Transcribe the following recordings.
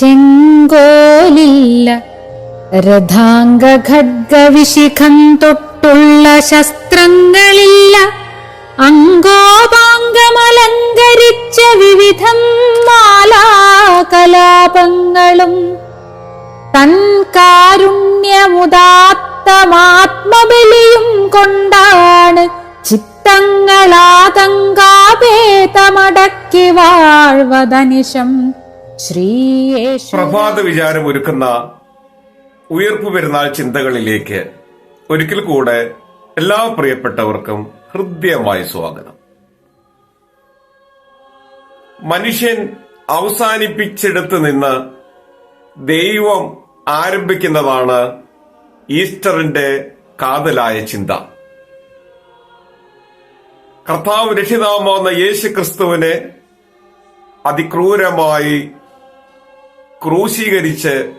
ചെങ്കോലില്ല. രഥാംഗ ഖഡ്ഗവിശിഖം തൊട്ടുള്ള ശസ്ത്രങ്ങളില്ല. അങ്കോപാംഗമലങ്കരിച്ച വിവിധം മാലാകലാപങ്ങളും. തൻ കാരുണ്യമുദാത്തമാത്മബലിയും കൊണ്ടാണ് ചിത്തങ്ങളാതങ്കാപേതമടക്കി വാഴ്വതനിശം. പ്രഭാത വിചാരം ഒരുക്കുന്ന ഉയർപ്പ് പെരുന്നാൾ ചിന്തകളിലേക്ക് ഒരിക്കൽ കൂടെ എല്ലാ പ്രിയപ്പെട്ടവർക്കും ഹൃദ്യമായ സ്വാഗതം. മനുഷ്യൻ അവസാനിപ്പിച്ചെടുത്ത് നിന്ന് ദൈവം ആരംഭിക്കുന്നതാണ് ഈസ്റ്ററിന്റെ കാതലായ ചിന്ത. കർത്താവ് രക്ഷിതാമെന്ന യേശു ക്രിസ്തുവിനെ അതിക്രൂരമായി ക്രൂശീകരിച്ച്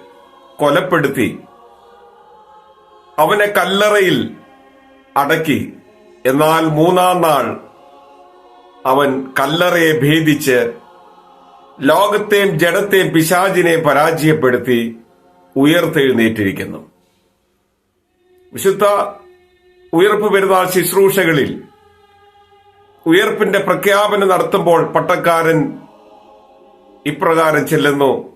കൊലപ്പെടുത്തി. അവനെ കല്ലറയിൽ അടക്കി. എന്നാൽ മൂന്നാം നാൾ അവൻ കല്ലറയെ ഭേദിച്ച് ലോകത്തെയും ജഡത്തെയും പിശാചിനെ പരാജയപ്പെടുത്തി ഉയർത്തെഴുന്നേറ്റിരിക്കുന്നു. വിശുദ്ധ ഉയർപ്പ് പെരുന്നാൾ ശുശ്രൂഷകളിൽ ഉയർപ്പിന്റെ പ്രഖ്യാപനം നടത്തുമ്പോൾ പട്ടക്കാരൻ ഇപ്രകാരം ചെല്ലുന്നു.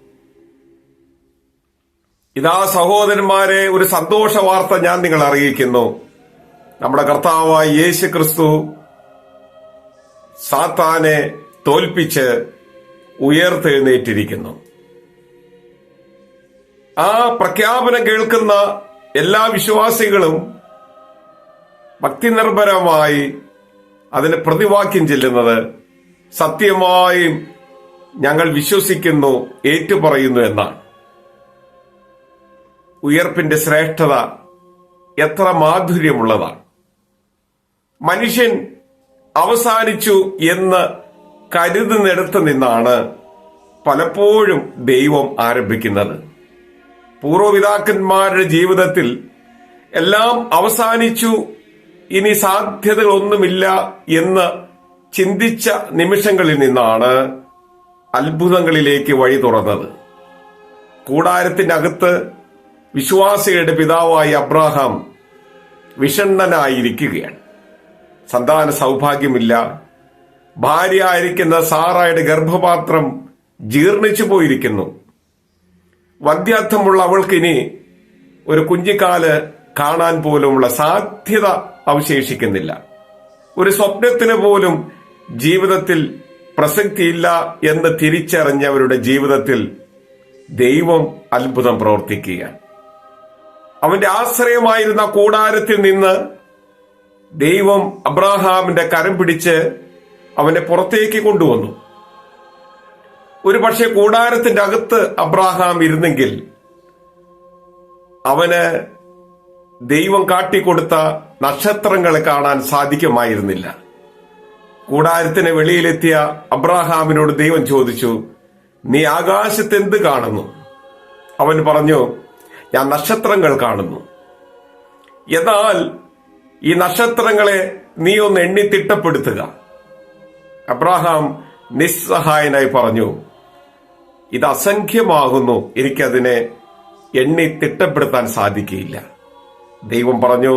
ഇതാ സഹോദരന്മാരെ ഒരു സന്തോഷ വാർത്ത ഞാൻ നിങ്ങൾ അറിയിക്കുന്നു. നമ്മുടെ കർത്താവായ യേശു ക്രിസ്തു സാത്താനെ തോൽപ്പിച്ച് ഉയർത്തെഴുന്നേറ്റിരിക്കുന്നു. ആ പ്രഖ്യാപനം കേൾക്കുന്ന എല്ലാ വിശ്വാസികളും ഭക്തിനിർഭരമായി അതിന് പ്രതിവാക്യം ചെല്ലുന്നത് സത്യമായും ഞങ്ങൾ വിശ്വസിക്കുന്നു ഏറ്റുപറയുന്നു എന്നാണ്. ഉയർപ്പിന്റെ ശ്രേഷ്ഠത എത്ര മാധുര്യമുള്ളതാണ്. മനുഷ്യൻ അവസാനിച്ചു എന്ന് കരുതുന്നിടത്ത് നിന്നാണ് പലപ്പോഴും ദൈവം ആരംഭിക്കുന്നത്. പൂർവപിതാക്കന്മാരുടെ ജീവിതത്തിൽ എല്ലാം അവസാനിച്ചു ഇനി സാധ്യതകളൊന്നുമില്ല എന്ന് ചിന്തിച്ച നിമിഷങ്ങളിൽ നിന്നാണ് അത്ഭുതങ്ങളിലേക്ക് വഴി തുറന്നത്. കൂടാരത്തിന്റെ അകത്ത് വിശ്വാസികളുടെ പിതാവായ അബ്രാഹാം വിഷണ്ണനായിരിക്കുകയാണ്. സന്താന സൗഭാഗ്യമില്ല. ഭാര്യ ആയിരിക്കുന്ന സാറായുടെ ഗർഭപാത്രം ജീർണിച്ചു പോയിരിക്കുന്നു. വന്ധ്യാർത്ഥമുള്ള അവൾക്കിനി ഒരു കുഞ്ഞിക്കാൽ കാണാൻ പോലുമുള്ള സാധ്യത അവശേഷിക്കുന്നില്ല. ഒരു സ്വപ്നത്തിന് പോലും ജീവിതത്തിൽ പ്രസക്തിയില്ല എന്ന് തിരിച്ചറിഞ്ഞവരുടെ ജീവിതത്തിൽ ദൈവം അത്ഭുതം പ്രവർത്തിക്കുകയാണ്. അവന്റെ ആശ്രയമായിരുന്ന കൂടാരത്തിൽ നിന്ന് ദൈവം അബ്രാഹാമിന്റെ കരം പിടിച്ച് അവനെ പുറത്തേക്ക് കൊണ്ടുവന്നു. ഒരു പക്ഷെ കൂടാരത്തിന്റെ അകത്ത് അബ്രാഹാം ഇരുന്നെങ്കിൽ അവന് ദൈവം കാട്ടിക്കൊടുത്ത നക്ഷത്രങ്ങളെ കാണാൻ സാധിക്കുമായിരുന്നില്ല. കൂടാരത്തിന് വെളിയിലെത്തിയ അബ്രാഹാമിനോട് ദൈവം ചോദിച്ചു നീ ആകാശത്തെന്ത് കാണുന്നു? അവൻ പറഞ്ഞു ഞാൻ നക്ഷത്രങ്ങൾ കാണുന്നു. എന്നാൽ ഈ നക്ഷത്രങ്ങളെ നീ ഒന്ന് എണ്ണി തിട്ടപ്പെടുത്തുക. അബ്രാഹാം നിസ്സഹായനായി പറഞ്ഞു ഇത് അസംഖ്യമാകുന്നു. എനിക്കതിനെ എണ്ണി തിട്ടപ്പെടുത്താൻ സാധിക്കുകയില്ല ദൈവം പറഞ്ഞു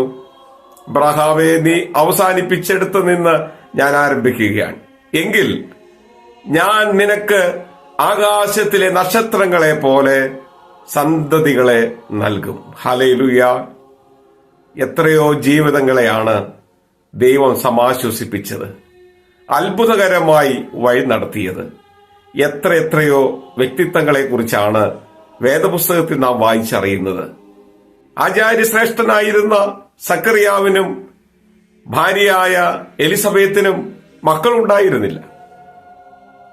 അബ്രഹാമെ നീ അവസാനിപ്പിച്ചെടുത്ത് നിന്ന് ഞാൻ ആരംഭിക്കുകയാണ്. എങ്കിൽ ഞാൻ നിനക്ക് ആകാശത്തിലെ നക്ഷത്രങ്ങളെ പോലെ സന്തതികളെ നൽകും. ഹലയിലുയ എത്രയോ ജീവിതങ്ങളെയാണ് ദൈവം സമാശ്വസിപ്പിച്ചത്. അത്ഭുതകരമായി വഴി നടത്തിയത്. എത്ര എത്രയോ വ്യക്തിത്വങ്ങളെ കുറിച്ചാണ് വേദപുസ്തകത്തിൽ നാം വായിച്ചറിയുന്നത്. ആചാര്യശ്രേഷ്ഠനായിരുന്ന സക്കറിയാവിനും ഭാര്യയായ എലിസബത്തിനും മക്കളുണ്ടായിരുന്നില്ല.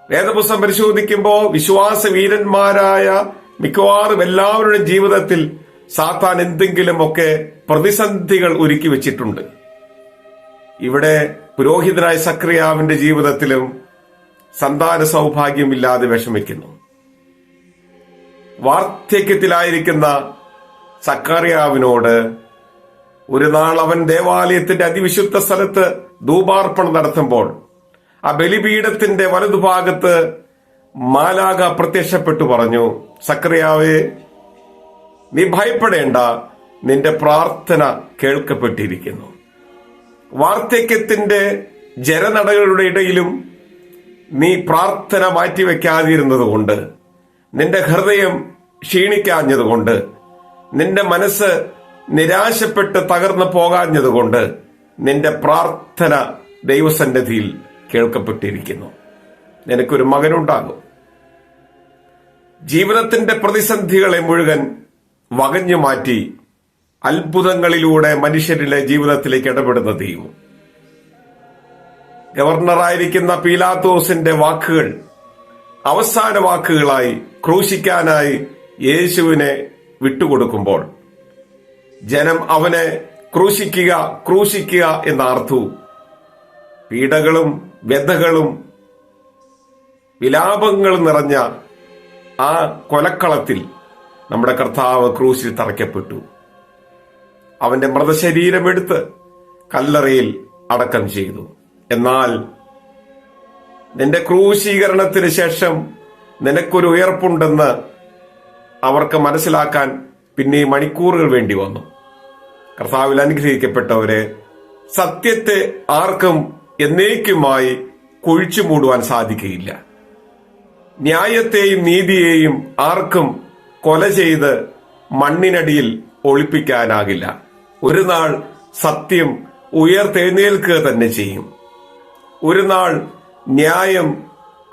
വേദപുസ്തകം പരിശോധിക്കുമ്പോൾ വിശ്വാസ വീരന്മാരായ മിക്കവാറും എല്ലാവരുടെയും ജീവിതത്തിൽ സാത്താൻ എന്തെങ്കിലുമൊക്കെ പ്രതിസന്ധികൾ ഒരുക്കി വെച്ചിട്ടുണ്ട്. ഇവിടെ പുരോഹിതനായ സക്രിയാവിന്റെ ജീവിതത്തിലും സന്താന സൗഭാഗ്യമില്ലാതെ വിഷമിക്കുന്നു. വാർദ്ധക്യത്തിലായിരിക്കുന്ന സക്കറിയാവിനോട് ഒരു നാൾ അവൻ ദേവാലയത്തിന്റെ അതിവിശുദ്ധ സ്ഥലത്ത് ധൂപാർപ്പണം നടത്തുമ്പോൾ ആ ബലിപീഠത്തിന്റെ വലതുഭാഗത്ത് മാലാക പ്രത്യക്ഷപ്പെട്ടു പറഞ്ഞു സക്രിയാവേ നീ ഭയപ്പെടേണ്ട നിന്റെ പ്രാർത്ഥന കേൾക്കപ്പെട്ടിരിക്കുന്നു. വാർദ്ധക്യത്തിന്റെ ജനനടകളുടെ ഇടയിലും നീ പ്രാർത്ഥന മാറ്റിവെക്കാതിരുന്നതുകൊണ്ട് നിന്റെ ഹൃദയം ക്ഷീണിക്കാഞ്ഞതുകൊണ്ട് നിന്റെ മനസ്സ് നിരാശപ്പെട്ട് തകർന്നു പോകാഞ്ഞതുകൊണ്ട് നിന്റെ പ്രാർത്ഥന ദൈവസന്നിധിയിൽ കേൾക്കപ്പെട്ടിരിക്കുന്നു. നിനക്കൊരു മകനുണ്ടാകും. ജീവിതത്തിന്റെ പ്രതിസന്ധികളെ മുഴുവൻ വകഞ്ഞു മാറ്റി അത്ഭുതങ്ങളിലൂടെ മനുഷ്യരിലെ ജീവിതത്തിലേക്ക് ഇടപെടുന്ന ദൈവം ഗവർണറായിരിക്കുന്ന പീലാത്തോസിന്റെ വാക്കുകൾ അവസാന വാക്കുകളായി ക്രൂശിക്കാനായി യേശുവിനെ വിട്ടുകൊടുക്കുമ്പോൾ ജനം അവനെ ക്രൂശിക്കുക ക്രൂശിക്കുക എന്നാർത്തു. പീഡകളും വ്യഥകളും വിലാപങ്ങളും നിറഞ്ഞ ആ കൊലക്കളത്തിൽ നമ്മുടെ കർത്താവ് ക്രൂശിൽ തറയ്ക്കപ്പെട്ടു. അവന്റെ മൃതശരീരമെടുത്ത് കല്ലറയിൽ അടക്കം ചെയ്തു. എന്നാൽ നിന്റെ ക്രൂശീകരണത്തിന് ശേഷം നിനക്കൊരു ഉയർപ്പുണ്ടെന്ന് അവർക്ക് മനസ്സിലാക്കാൻ പിന്നെ മണിക്കൂറുകൾ വേണ്ടി വന്നു. കർത്താവിൽ അനുഗ്രഹിക്കപ്പെട്ടവരെ സത്യത്തെ ആർക്കും എന്നേക്കുമായി കുഴിച്ചു മൂടുവാൻ സാധിക്കുകയില്ല. ന്യായത്തെയും നീതിയെയും ആർക്കും കൊല ചെയ്ത് മണ്ണിനടിയിൽ ഒളിപ്പിക്കാനാകില്ല. ഒരു നാൾ സത്യം ഉയർത്തെഴുന്നേൽക്കുക തന്നെ ചെയ്യും. ഒരു നാൾ ന്യായം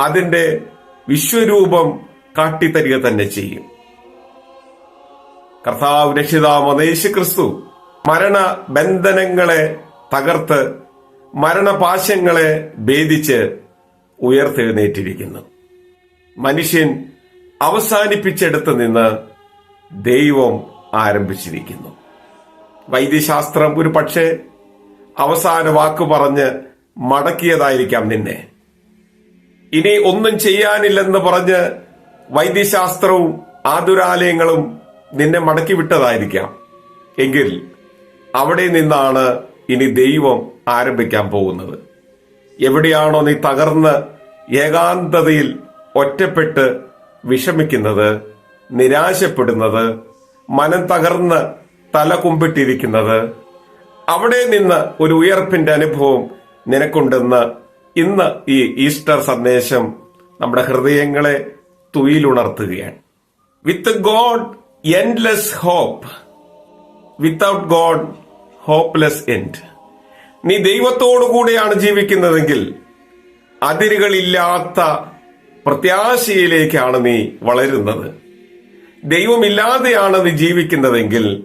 അതിന്റെ വിശ്വരൂപം കാട്ടിത്തരിക തന്നെ ചെയ്യും. കർത്താവ് രക്ഷിതാമ ക്രിസ്തു മരണ ബന്ധനങ്ങളെ തകർത്ത് മരണപാശങ്ങളെ ഭേദിച്ച് ഉയർത്തെഴുന്നേറ്റിരിക്കുന്നു. മനുഷ്യൻ അവസാനിപ്പിച്ചെടുത്ത് നിന്ന് ദൈവം ആരംഭിച്ചിരിക്കുന്നു. വൈദ്യശാസ്ത്രം ഒരു പക്ഷേ അവസാന വാക്ക് പറഞ്ഞ് മടക്കിയതായിരിക്കാം നിന്നെ. ഇനി ഒന്നും ചെയ്യാനില്ലെന്ന് പറഞ്ഞ് വൈദ്യശാസ്ത്രവും ആതുരാലയങ്ങളും നിന്നെ മടക്കി വിട്ടതായിരിക്കാം. എങ്കിൽ അവിടെ നിന്നാണ് ഇനി ദൈവം ആരംഭിക്കാൻ പോകുന്നത്. എവിടെയാണോ നീ തകർന്ന് ഏകാന്തതയിൽ ഒറ്റപ്പെട്ട് വിഷമിക്കുന്നത് നിരാശപ്പെടുന്നത് മനം തകർന്ന് തല കുമ്പിട്ടിരിക്കുന്നത് അവിടെ നിന്ന് ഒരു ഉയർപ്പിന്റെ അനുഭവം നിനക്കുണ്ടെന്ന് ഇന്ന് ഈ ഈസ്റ്റർ സന്ദേശം നമ്മുടെ ഹൃദയങ്ങളെ തുയിലുണർത്തുകയാണ്. With God endless hope without God hopeless end നീ ദൈവത്തോടു കൂടെയാണ് ജീവിക്കുന്നതെങ്കിൽ അതിരുകളില്ലാത്ത പ്രത്യാശയിലേക്കാണ് നീ വളരുന്നത്. ദൈവമില്ലാതെയാണ് നീ ജീവിക്കുന്നതെങ്കിൽ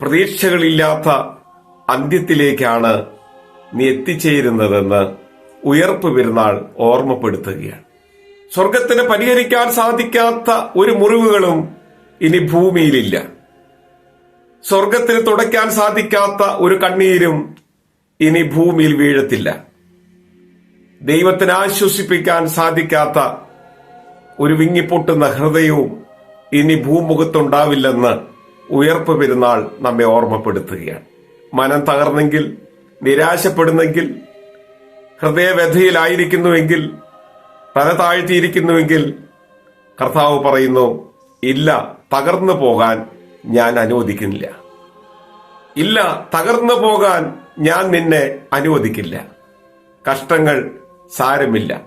പ്രതീക്ഷകളില്ലാത്ത അന്ത്യത്തിലേക്കാണ് നീ എത്തിച്ചേരുന്നതെന്ന് ഉയർപ്പ് പെരുന്നാൾ ഓർമ്മപ്പെടുത്തുകയാണ്. സ്വർഗത്തിന് പരിഹരിക്കാൻ സാധിക്കാത്ത ഒരു മുറിവുകളും ഇനി ഭൂമിയിലില്ല. സ്വർഗത്തിന് തുടയ്ക്കാൻ സാധിക്കാത്ത ഒരു കണ്ണീരും ഇനി ഭൂമിയിൽ വീഴത്തില്ല. ദൈവത്തിന് ആശ്വസിപ്പിക്കാൻ സാധിക്കാത്ത ഒരു വിങ്ങിപ്പൊട്ടുന്ന ഹൃദയവും ഇനി ഭൂമുഖത്തുണ്ടാവില്ലെന്ന് ഉയർപ്പ് പെരുന്നാൾ നമ്മെ ഓർമ്മപ്പെടുത്തുകയാണ്. മനം തകർന്നെങ്കിൽ നിരാശപ്പെടുന്നെങ്കിൽ ഹൃദയവ്യഥയിലായിരിക്കുന്നുവെങ്കിൽ തല താഴ്ത്തിയിരിക്കുന്നുവെങ്കിൽ കർത്താവ് പറയുന്നു ഇല്ല തകർന്നു പോകാൻ ഞാൻ അനുവദിക്കുന്നില്ല. ഇല്ല തകർന്നു പോകാൻ ഞാൻ നിന്നെ അനുവദിക്കില്ല. കഷ്ടങ്ങൾ സാരമില്ല.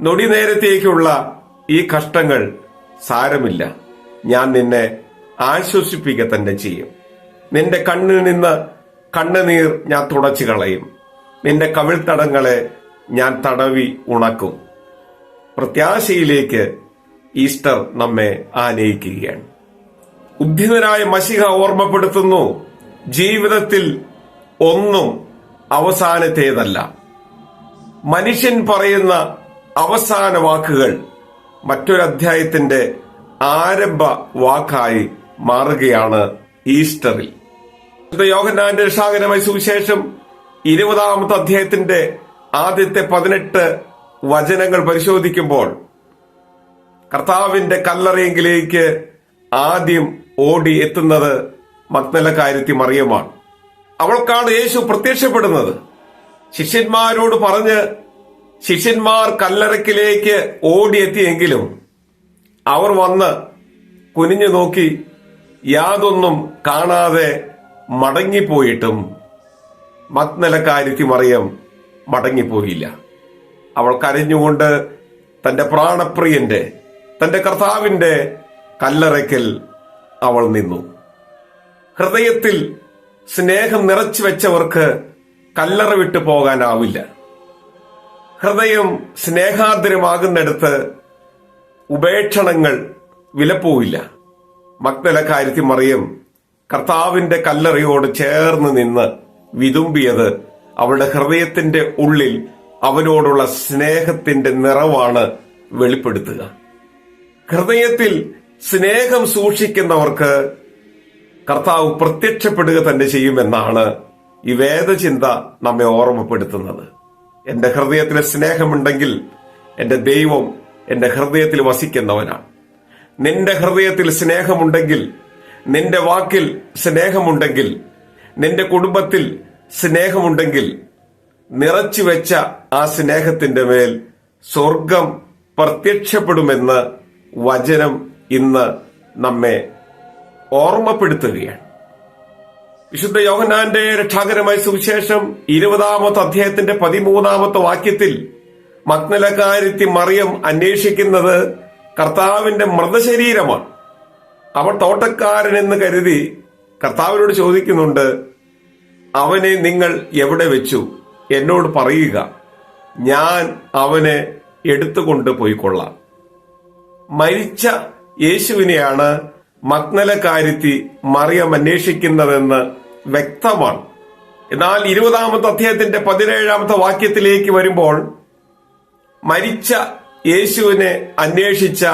നൊടി നേരത്തേക്കുള്ള ഈ കഷ്ടങ്ങൾ സാരമില്ല. ഞാൻ നിന്നെ ആശ്വസിപ്പിക്കുക തന്നെ ചെയ്യും. നിന്റെ കണ്ണിൽ നിന്ന് കണ്ണുനീർ ഞാൻ തുടച്ചു കളയും നിന്റെ കവിൾത്തടങ്ങളെ ഞാൻ തടവി ഉണക്കും. പ്രത്യാശയിലേക്ക് ഈസ്റ്റർ നമ്മെ ആനയിക്കുകയാണ്. ഉദ്ധിതനായ മഷിഹ ഓർമ്മപ്പെടുത്തുന്നു. ജീവിതത്തിൽ ഒന്നും അവസാനത്തേതല്ല. മനുഷ്യൻ പറയുന്ന അവസാന വാക്കുകൾ മറ്റൊരു അധ്യായത്തിന്റെ ആരംഭ വാക്കായി മാറുകയാണ് ഈസ്റ്ററിൽ. യോഗനാന്റെ രക്ഷാകരമായ സുവിശേഷം ഇരുപതാമത്തെ അധ്യായത്തിന്റെ ആദ്യത്തെ പതിനെട്ട് വചനങ്ങൾ പരിശോധിക്കുമ്പോൾ കർത്താവിന്റെ കല്ലറയെങ്കിലേക്ക് ആദ്യം ഓടി എത്തുന്നത് മഗ്നലക്കാര്യത്തി മറിയമാണ് അവൾക്കാണ് യേശു പ്രത്യക്ഷപ്പെടുന്നത്. ശിഷ്യന്മാരോട് പറഞ്ഞ് ശിഷ്യന്മാർ കല്ലറക്കിലേക്ക് ഓടിയെത്തിയെങ്കിലും അവർ വന്ന് കുനിഞ്ഞു നോക്കി യാതൊന്നും കാണാതെ മടങ്ങിപ്പോയിട്ടും മഗ്നലക്കാരിക്ക് മറിയം മടങ്ങിപ്പോയില്ല. അവൾ കരഞ്ഞുകൊണ്ട് തന്റെ പ്രാണപ്രിയന്റെ തന്റെ കർത്താവിന്റെ കല്ലറയ്ക്കൽ അവൾ നിന്നു. ഹൃദയത്തിൽ സ്നേഹം നിറച്ചു വെച്ചവർക്ക് കല്ലറ വിട്ടു പോകാനാവില്ല. ഹൃദയം സ്നേഹാർദ്രമാകുന്നിടത്ത് ഉപേക്ഷണങ്ങൾ വിലപ്പോവില്ല. മക്തലക്കാരുത്തി മറിയം കർത്താവിന്റെ കല്ലറയോട് ചേർന്ന് നിന്ന് വിതുമ്പിയത് അവളുടെ ഹൃദയത്തിന്റെ ഉള്ളിൽ അവനോടുള്ള സ്നേഹത്തിന്റെ നിറവാണ് വെളിപ്പെടുത്തുക. ഹൃദയത്തിൽ സ്നേഹം സൂക്ഷിക്കുന്നവർക്ക് കർത്താവ് പ്രത്യക്ഷപ്പെടുക തന്നെ ചെയ്യുമെന്നാണ് ഈ വേദചിന്ത നമ്മെ ഓർമ്മപ്പെടുത്തുന്നത്. എന്റെ ഹൃദയത്തിൽ സ്നേഹമുണ്ടെങ്കിൽ എന്റെ ദൈവം എന്റെ ഹൃദയത്തിൽ വസിക്കുന്നവനാണ്. നിന്റെ ഹൃദയത്തിൽ സ്നേഹമുണ്ടെങ്കിൽ നിന്റെ വാക്കിൽ സ്നേഹമുണ്ടെങ്കിൽ നിന്റെ കുടുംബത്തിൽ സ്നേഹമുണ്ടെങ്കിൽ നിറച്ചു വെച്ച ആ സ്നേഹത്തിന്റെ മേൽ സ്വർഗം പ്രത്യക്ഷപ്പെടുമെന്ന് വചനം ഇന്ന് നമ്മെ ഓർമ്മപ്പെടുത്തുകയാണ്. വിശുദ്ധ യോഹനാന്റെ രക്ഷാകരമായ സുവിശേഷം ഇരുപതാമത്തെ അധ്യായത്തിന്റെ പതിമൂന്നാമത്തെ വാക്യത്തിൽ മഗ്നലകാരിത്തി മറിയം അന്വേഷിക്കുന്നത് കർത്താവിന്റെ മൃതശരീരമാണ്. അവൻ തോട്ടക്കാരൻ എന്ന് കരുതി കർത്താവിനോട് ചോദിക്കുന്നുണ്ട് അവനെ നിങ്ങൾ എവിടെ വെച്ചു? എന്നോട് പറയുക. ഞാൻ അവനെ എടുത്തുകൊണ്ട് പോയിക്കൊള്ളാം. മരിച്ച യേശുവിനെയാണ് മഗ്നലക്കാരിത്തി മറിയം അന്വേഷിക്കുന്നതെന്ന് വ്യക്തമാണ്. എന്നാൽ ഇരുപതാമത്തെ അധ്യായത്തിന്റെ പതിനേഴാമത്തെ വാക്യത്തിലേക്ക് വരുമ്പോൾ മരിച്ച യേശുവിനെ അന്വേഷിച്ച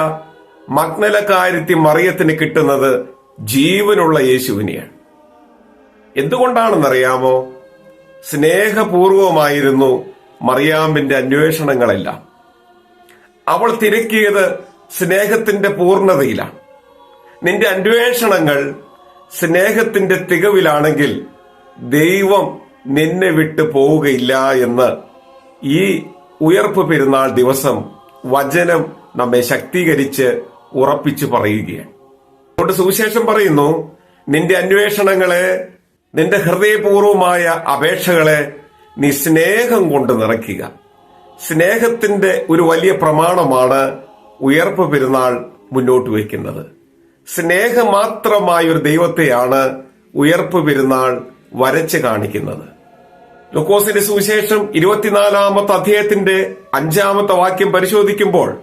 മഗ്നലക്കാരുത്തി മറിയത്തിന് കിട്ടുന്നത് ജീവനുള്ള യേശുവിനെയാണ്. എന്തുകൊണ്ടാണെന്നറിയാമോ? സ്നേഹപൂർവമായിരുന്നു മറിയാമ്പിന്റെ അന്വേഷണങ്ങളെല്ലാം. അവൾ തിരക്കിയത് സ്നേഹത്തിന്റെ പൂർണതയിലാണ്. നിന്റെ അന്വേഷണങ്ങൾ സ്നേഹത്തിന്റെ തികവിലാണെങ്കിൽ ദൈവം നിന്നെ വിട്ടു പോവുകയില്ല എന്ന് ഈ ഉയർപ്പ് പെരുന്നാൾ ദിവസം വചനം നമ്മെ ശക്തീകരിച്ച് ഉറപ്പിച്ചു പറയുകയാണ്. അതുകൊണ്ട് സുവിശേഷം പറയുന്നു നിന്റെ അന്വേഷണങ്ങളെ നിന്റെ ഹൃദയപൂർവമായ അപേക്ഷകളെ നീ സ്നേഹം കൊണ്ട് നിറയ്ക്കുക. സ്നേഹത്തിന്റെ ഒരു വലിയ പ്രമാണമാണ് ഉയർപ്പ് പെരുന്നാൾ മുന്നോട്ട് വയ്ക്കുന്നത്. സ്നേഹമാത്രമായ ഒരു ദൈവത്തെയാണ് ഉയർപ്പ് പെരുന്നാൾ വരച്ച് കാണിക്കുന്നത്. ലൊക്കോസിന്റെ സുവിശേഷം ഇരുപത്തിനാലാമത്തെ അധ്യായത്തിന്റെ അഞ്ചാമത്തെ വാക്യം പരിശോധിക്കുമ്പോൾ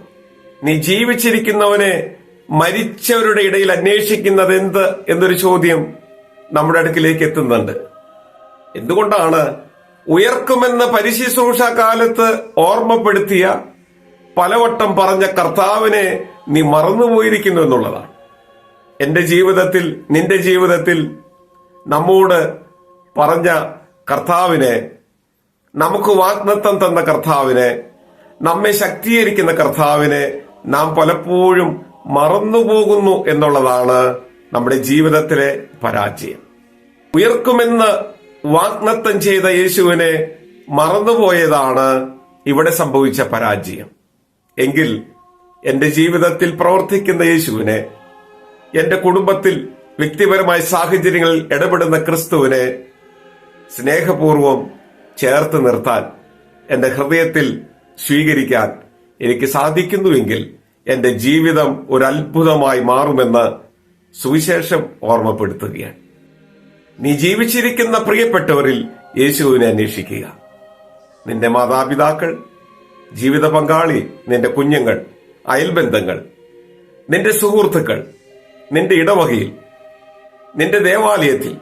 നീ ജീവിച്ചിരിക്കുന്നവനെ മരിച്ചവരുടെ ഇടയിൽ അന്വേഷിക്കുന്നത് എന്ത്? എന്നൊരു ചോദ്യം നമ്മുടെ അടുക്കിലേക്ക് എത്തുന്നുണ്ട്. എന്തുകൊണ്ടാണ് ഉയർക്കുമെന്ന പരിശുശ്രൂഷ കാലത്ത് ഓർമ്മപ്പെടുത്തിയ പലവട്ടം പറഞ്ഞ കർത്താവിനെ നീ മറന്നുപോയിരിക്കുന്നു എന്നുള്ളതാണ്? എന്റെ ജീവിതത്തിൽ നിന്റെ ജീവിതത്തിൽ നമ്മോട് പറഞ്ഞ കർത്താവിനെ നമുക്ക് വാഗ്ദത്തം തന്ന കർത്താവിനെ നമ്മെ ശക്തീകരിക്കുന്ന കർത്താവിനെ നാം പലപ്പോഴും മറന്നുപോകുന്നു എന്നുള്ളതാണ് നമ്മുടെ ജീവിതത്തിലെ പരാജയം. ഉയർക്കുമെന്ന് വാഗ്നത്തം ചെയ്ത യേശുവിനെ മറന്നുപോയതാണ് ഇവിടെ സംഭവിച്ച പരാജയം. എങ്കിൽ എന്റെ ജീവിതത്തിൽ പ്രവർത്തിക്കുന്ന യേശുവിനെ എന്റെ കുടുംബത്തിൽ വ്യക്തിപരമായ സാഹചര്യങ്ങളിൽ ഇടപെടുന്ന ക്രിസ്തുവിനെ സ്നേഹപൂർവം ചേർത്ത് നിർത്താൻ എന്റെ ഹൃദയത്തിൽ സ്വീകരിക്കാൻ എനിക്ക് സാധിക്കുന്നുവെങ്കിൽ എന്റെ ജീവിതം ഒരു അത്ഭുതമായി മാറുമെന്ന് സുവിശേഷം ഓർമ്മപ്പെടുത്തുകയാണ്. നീ ജീവിച്ചിരിക്കുന്ന പ്രിയപ്പെട്ടവരിൽ യേശുവിനെ അന്വേഷിക്കുക. നിന്റെ മാതാപിതാക്കൾ ജീവിത പങ്കാളി നിന്റെ കുഞ്ഞുങ്ങൾ അയൽബന്ധങ്ങൾ നിന്റെ സുഹൃത്തുക്കൾ നിന്റെ ഇടവകയിൽ നിന്റെ ദേവാലയത്തിൽ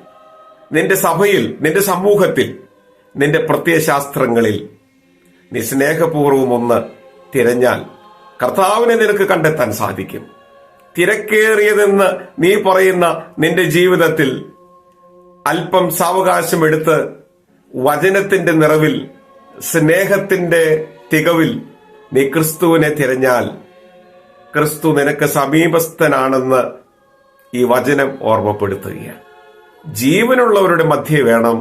നിന്റെ സഭയിൽ നിന്റെ സമൂഹത്തിൽ നിന്റെ പ്രത്യയശാസ്ത്രങ്ങളിൽ നീ സ്നേഹപൂർവം ഒന്ന് തിരഞ്ഞാൽ കർത്താവിനെ നിനക്ക് കണ്ടെത്താൻ സാധിക്കും. തിരക്കേറിയതെന്ന് നീ പറയുന്ന നിന്റെ ജീവിതത്തിൽ അല്പം സാവകാശം എടുത്ത് വചനത്തിന്റെ നിറവിൽ സ്നേഹത്തിന്റെ തികവിൽ നീ ക്രിസ്തുവിനെ തിരഞ്ഞാൽ ക്രിസ്തു നിനക്ക് സമീപസ്ഥനാണെന്ന് ഈ വചനം ഓർമ്മപ്പെടുത്തുകയാണ്. ജീവനുള്ളവരുടെ മധ്യേ വേണം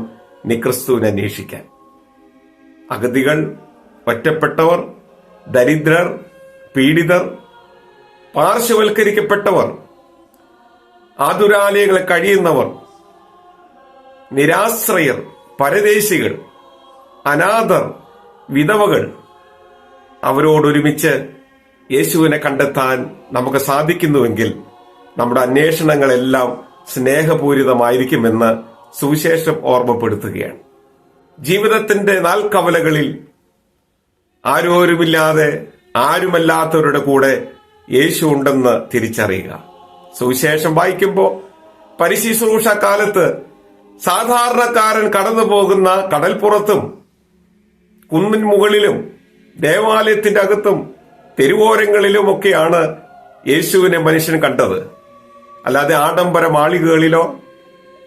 നീ ക്രിസ്തുവിനെ അന്വേഷിക്കാൻ. അഗതികൾ ഒറ്റപ്പെട്ടവർ ദരിദ്രർ പീഡിതർ പാർശ്വവൽക്കരിക്കപ്പെട്ടവർ ആതുരാലയങ്ങളിൽ കഴിയുന്നവർ നിരാശ്രയർ പരദേശികൾ അനാഥർ വിധവകൾ അവരോടൊരുമിച്ച് യേശുവിനെ കണ്ടെത്താൻ നമുക്ക് സാധിക്കുന്നുവെങ്കിൽ നമ്മുടെ അന്വേഷണങ്ങളെല്ലാം സ്നേഹപൂരിതമായിരിക്കുമെന്ന് സുവിശേഷം ഓർമ്മപ്പെടുത്തുകയാണ്. ജീവിതത്തിന്റെ നാൽക്കവലകളിൽ ആരോരുമില്ലാതെ ആരുമല്ലാത്തവരുടെ കൂടെ യേശു ഉണ്ടെന്ന് തിരിച്ചറിയുക. സുവിശേഷം വായിക്കുമ്പോൾ പരിശുശ്രൂഷ കാലത്ത് സാധാരണക്കാരൻ കടന്നു പോകുന്ന കടൽപ്പുറത്തും കുന്നിൻ മുകളിലും ദേവാലയത്തിന്റെ അകത്തും തെരുവോരങ്ങളിലുമൊക്കെയാണ് യേശുവിനെ മനുഷ്യൻ കണ്ടത്. അല്ലാതെ ആഡംബര മാളികകളിലോ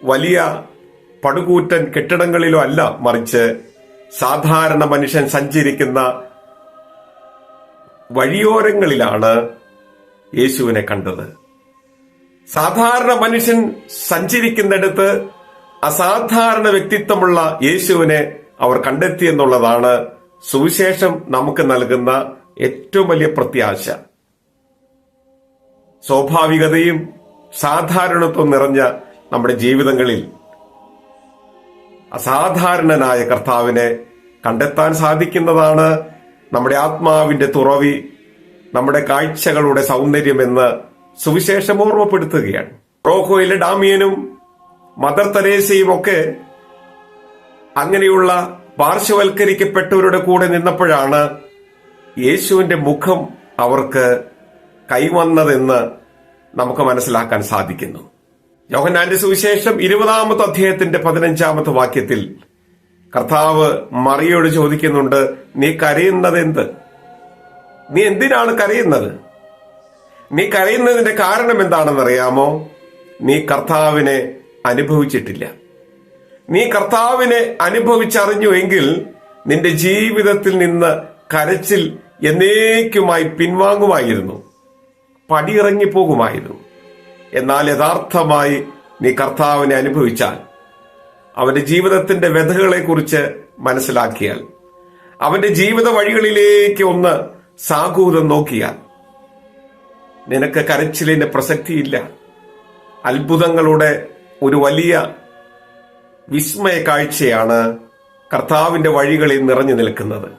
വലിയ പടുകൂറ്റൻ കെട്ടിടങ്ങളിലോ അല്ല മറിച്ച് സാധാരണ മനുഷ്യൻ സഞ്ചരിക്കുന്ന വഴിയോരങ്ങളിലാണ് യേശുവിനെ കണ്ടത്. സാധാരണ മനുഷ്യൻ സഞ്ചരിക്കുന്നിടത്ത് അസാധാരണ വ്യക്തിത്വമുള്ള യേശുവിനെ അവർ കണ്ടെത്തി എന്നുള്ളതാണ് സുവിശേഷം നമുക്ക് നൽകുന്ന ഏറ്റവും വലിയ പ്രത്യാശ. സ്വാഭാവികതയും സാധാരണത്വം നിറഞ്ഞ നമ്മുടെ ജീവിതങ്ങളിൽ അസാധാരണനായ കർത്താവിനെ കണ്ടെത്താൻ സാധിക്കുന്നതാണ് നമ്മുടെ ആത്മാവിന്റെ തുറവി നമ്മുടെ കാഴ്ചകളുടെ സൗന്ദര്യമെന്ന് സുവിശേഷം ഓർമ്മപ്പെടുത്തുകയാണ്. റോക്കോയിലെ ഡാമിയനും മദർ തെരേസയും ഒക്കെ അങ്ങനെയുള്ള പാർശ്വവൽക്കരിക്കപ്പെട്ടവരുടെ കൂടെ നിന്നപ്പോഴാണ് യേശുവിന്റെ മുഖം അവർക്ക് കൈവന്നതെന്ന് നമുക്ക് മനസ്സിലാക്കാൻ സാധിക്കുന്നു. യോഹന്നാന്റെ സുവിശേഷം ഇരുപതാമത്തെ അധ്യായത്തിന്റെ പതിനഞ്ചാമത്തെ വാക്യത്തിൽ കർത്താവ് മറിയോട് ചോദിക്കുന്നുണ്ട് നീ കരയുന്നത് എന്ത് നീ എന്തിനാണ് കരയുന്നത്? നീ കരയുന്നതിന്റെ കാരണം എന്താണെന്നറിയാമോ? നീ കർത്താവിനെ അനുഭവിച്ചിട്ടില്ല. നീ കർത്താവിനെ അനുഭവിച്ചറിഞ്ഞു എങ്കിൽ നിന്റെ ജീവിതത്തിൽ നിന്ന് കരച്ചിൽ എന്നേക്കുമായി പിൻവാങ്ങുമായിരുന്നു. പടിയിറങ്ങി പോകുമായിരുന്നു എന്നാൽ യഥാർത്ഥമായി നീ കർത്താവിനെ അനുഭവിച്ചാൽ അവന്റെ ജീവിതത്തിന്റെ വ്യഥകളെ കുറിച്ച് മനസ്സിലാക്കിയാൽ അവന്റെ ജീവിത വഴികളിലേക്ക് ഒന്ന് സാഗൂതം നോക്കിയാൽ നിനക്ക് കരച്ചിലിന് പ്രസക്തിയില്ല. അത്ഭുതങ്ങളുടെ ഒരു വലിയ വിസ്മയ കാഴ്ചയാണ് കർത്താവിന്റെ വഴികളിൽ നിറഞ്ഞു നിൽക്കുന്നത്.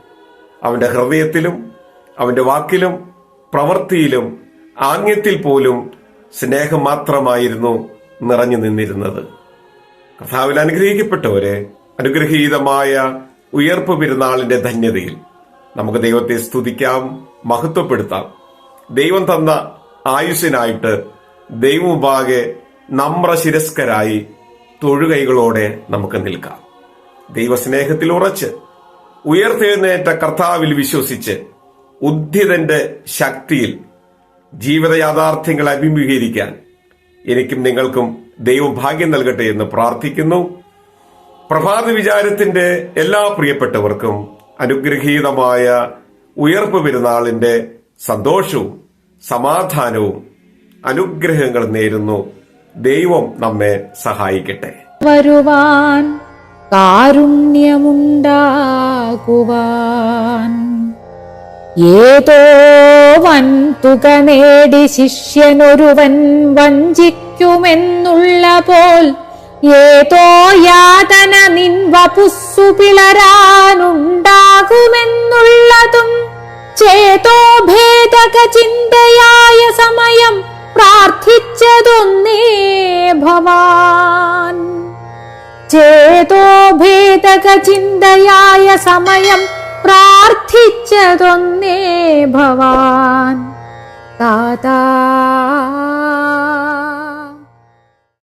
അവന്റെ ഹൃദയത്തിലും അവന്റെ വാക്കിലും പ്രവൃത്തിയിലും ആംഗ്യത്തിൽ പോലും സ്നേഹം മാത്രമായിരുന്നു നിറഞ്ഞു നിന്നിരുന്നത്. കർത്താവിൽ അനുഗ്രഹിക്കപ്പെട്ടവരെ അനുഗ്രഹീതമായ ഉയർപ്പ് പെരുന്നാളിന്റെ ധന്യതയിൽ നമുക്ക് ദൈവത്തെ സ്തുതിക്കാം മഹത്വപ്പെടുത്താം. ദൈവം തന്ന ആയുസ്സിനായിട്ട് ദൈവമുപാകെ നമ്രശിരസ്കരായി തൊഴുകൈകളോടെ നമുക്ക് നിൽക്കാം. ദൈവസ്നേഹത്തിൽ ഉറച്ച് ഉയർത്തെഴുന്നേറ്റ കർത്താവിൽ വിശ്വസിച്ച് ഉദ്ധിതന്റെ ശക്തിയിൽ ജീവിത യാഥാർത്ഥ്യങ്ങൾ അഭിമുഖീകരിക്കാൻ എനിക്കും നിങ്ങൾക്കും ദൈവം ഭാഗ്യം നൽകട്ടെ എന്ന് പ്രാർത്ഥിക്കുന്നു. പ്രഭാത വിചാരത്തിന്റെ എല്ലാ പ്രിയപ്പെട്ടവർക്കും അനുഗ്രഹീതമായ ഉയർപ്പ് പെരുന്നാളിന്റെ സന്തോഷവും സമാധാനവും അനുഗ്രഹങ്ങൾ നേരുന്നു. ദൈവം നമ്മെ സഹായിക്കട്ടെ. വരുവാൻ കാരുണ്യമുണ്ടാകുവാൻ. ഏതോ വൻ തുക നേടി ശിഷ്യനൊരുവൻ വഞ്ചിക്കുമെന്നുള്ള പോൽ ഏതോ യാതന നിൻവപുസ്സു പിളരാനുണ്ടാകുമെന്നുള്ളതും ചേതോ ഭേദക ചിന്തയായ സമയം പ്രാർത്ഥിച്ചതൊന്നേ ഭവാൻ. ചേതോ ഭേദക ചിന്തയായ സമയം പ്രാർത്ഥിച്ചതൊന്നേ ഭവാൻ. காதா